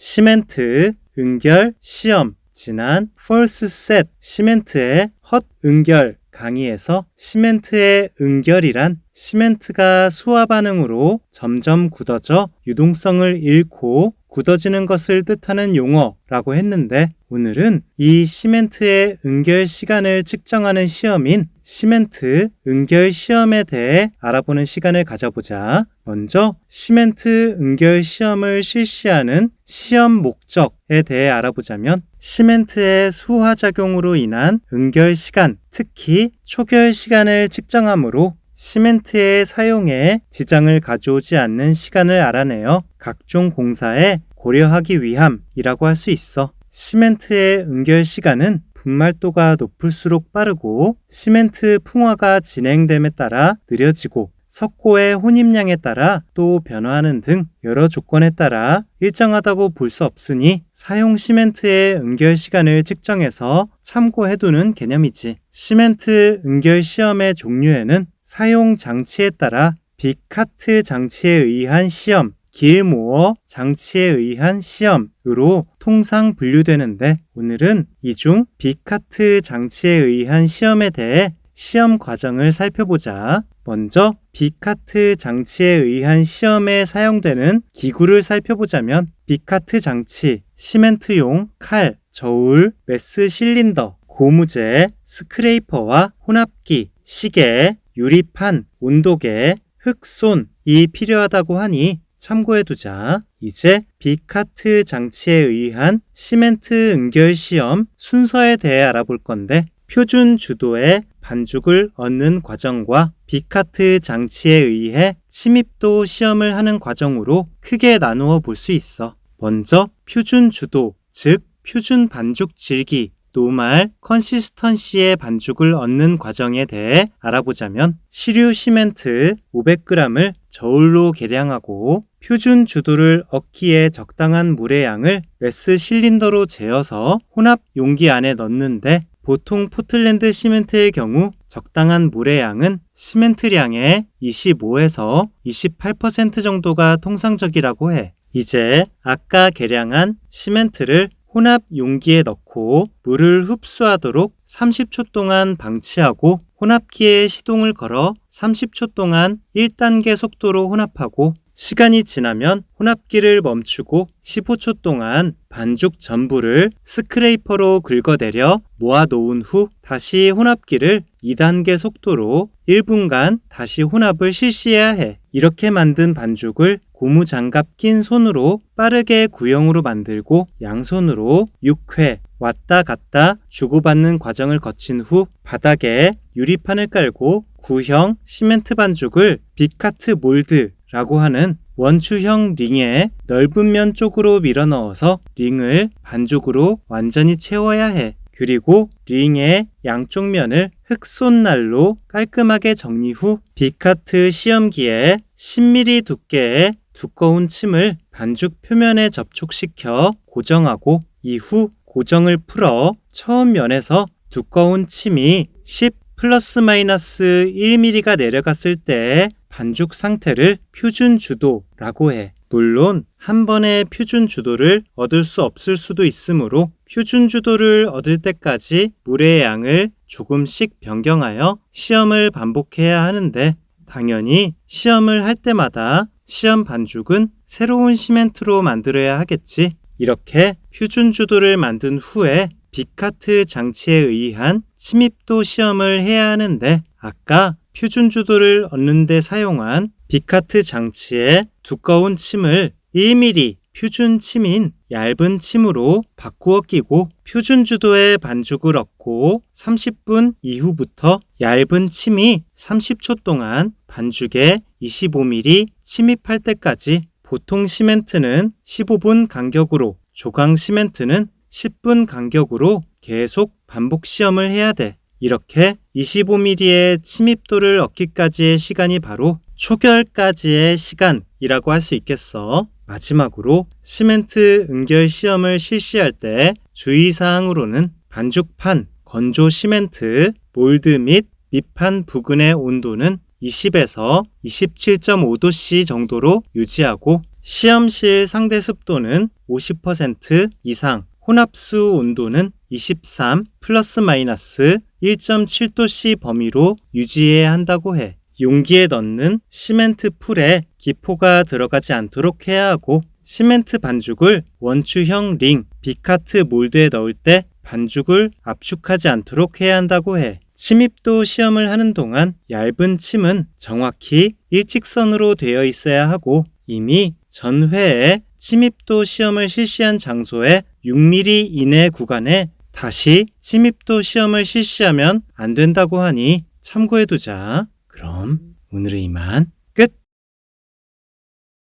시멘트 응결 시험. 지난 first set. 시멘트의 헛 응결 강의에서 시멘트의 응결이란 시멘트가 수화 반응으로 점점 굳어져 유동성을 잃고 굳어지는 것을 뜻하는 용어라고 했는데 오늘은 이 시멘트의 응결 시간을 측정하는 시험인 시멘트 응결 시험에 대해 알아보는 시간을 가져보자. 먼저 시멘트 응결 시험을 실시하는 시험 목적에 대해 알아보자면 시멘트의 수화작용으로 인한 응결 시간, 특히 초결 시간을 측정하므로 시멘트의 사용에 지장을 가져오지 않는 시간을 알아내어 각종 공사에 고려하기 위함이라고 할 수 있어. 시멘트의 응결 시간은 분말도가 높을수록 빠르고 시멘트 풍화가 진행됨에 따라 느려지고 석고의 혼입량에 따라 또 변화하는 등 여러 조건에 따라 일정하다고 볼 수 없으니 사용 시멘트의 응결 시간을 측정해서 참고해두는 개념이지. 시멘트 응결 시험의 종류에는 사용 장치에 따라 빅카트 장치에 의한 시험, 길모어 장치에 의한 시험으로 통상 분류되는데 오늘은 이 중 빅카트 장치에 의한 시험에 대해 시험 과정을 살펴보자. 먼저 빅카트 장치에 의한 시험에 사용되는 기구를 살펴보자면 빅카트 장치, 시멘트용 칼, 저울, 메스 실린더, 고무제, 스크레이퍼와 혼합기, 시계, 유리판, 온도계, 흑손이 필요하다고 하니 참고해두자. 이제 빅카트 장치에 의한 시멘트 응결 시험 순서에 대해 알아볼 건데 표준 주도의 반죽을 얻는 과정과 빅카트 장치에 의해 침입도 시험을 하는 과정으로 크게 나누어 볼 수 있어. 먼저 표준 주도, 즉 표준 반죽 질기 노말 컨시스턴시의 반죽을 얻는 과정에 대해 알아보자면 시류 시멘트 500g을 저울로 계량하고 표준 주도를 얻기에 적당한 물의 양을 메스 실린더로 재어서 혼합 용기 안에 넣는데 보통 포틀랜드 시멘트의 경우 적당한 물의 양은 시멘트량의 25에서 28% 정도가 통상적이라고 해. 이제 아까 계량한 시멘트를 혼합 용기에 넣고 물을 흡수하도록 30초 동안 방치하고 혼합기에 시동을 걸어 30초 동안 1단계 속도로 혼합하고 시간이 지나면 혼합기를 멈추고 15초 동안 반죽 전부를 스크레이퍼로 긁어내려 모아놓은 후 다시 혼합기를 2단계 속도로 1분간 다시 혼합을 실시해야 해. 이렇게 만든 반죽을 고무장갑 낀 손으로 빠르게 구형으로 만들고 양손으로 6회 왔다 갔다 주고받는 과정을 거친 후 바닥에 유리판을 깔고 구형 시멘트 반죽을 빅카트 몰드 라고 하는 원추형 링에 넓은 면 쪽으로 밀어 넣어서 링을 반죽으로 완전히 채워야 해. 그리고 링의 양쪽 면을 흑손날로 깔끔하게 정리 후 빅카트 시험기에 10mm 두께의 두꺼운 침을 반죽 표면에 접촉시켜 고정하고 이후 고정을 풀어 처음 면에서 두꺼운 침이 10 플러스 마이너스 1mm가 내려갔을 때 반죽 상태를 표준 주도라고 해. 물론 한 번에 표준 주도를 얻을 수 없을 수도 있으므로 표준 주도를 얻을 때까지 물의 양을 조금씩 변경하여 시험을 반복해야 하는데 당연히 시험을 할 때마다 시험 반죽은 새로운 시멘트로 만들어야 하겠지. 이렇게 표준 주도를 만든 후에 빅카트 장치에 의한 침입도 시험을 해야 하는데 아까 표준 주도를 얻는 데 사용한 빅카트 장치에 두꺼운 침을 1mm 표준 침인 얇은 침으로 바꾸어 끼고 표준 주도의 반죽을 얻고 30분 이후부터 얇은 침이 30초 동안 반죽에 25mm 침입할 때까지 보통 시멘트는 15분 간격으로 조강 시멘트는 10분 간격으로 계속 반복 시험을 해야 돼. 이렇게 25mm의 침입도를 얻기까지의 시간이 바로 초결까지의 시간이라고 할 수 있겠어. 마지막으로 시멘트 응결 시험을 실시할 때 주의사항으로는 반죽판, 건조 시멘트, 몰드 및 밑판 부근의 온도는 20에서 27.5도씨 정도로 유지하고 시험실 상대 습도는 50% 이상, 혼합수 온도는 23 플러스 마이너스 1.7도씨 범위로 유지해야 한다고 해. 용기에 넣는 시멘트 풀에 기포가 들어가지 않도록 해야 하고 시멘트 반죽을 원추형 링, 비카트 몰드에 넣을 때 반죽을 압축하지 않도록 해야 한다고 해. 침입도 시험을 하는 동안 얇은 침은 정확히 일직선으로 되어 있어야 하고 이미 전회에 침입도 시험을 실시한 장소에 6mm 이내 구간에 다시 침입도 시험을 실시하면 안 된다고 하니 참고해 두자. 그럼 오늘은 이만.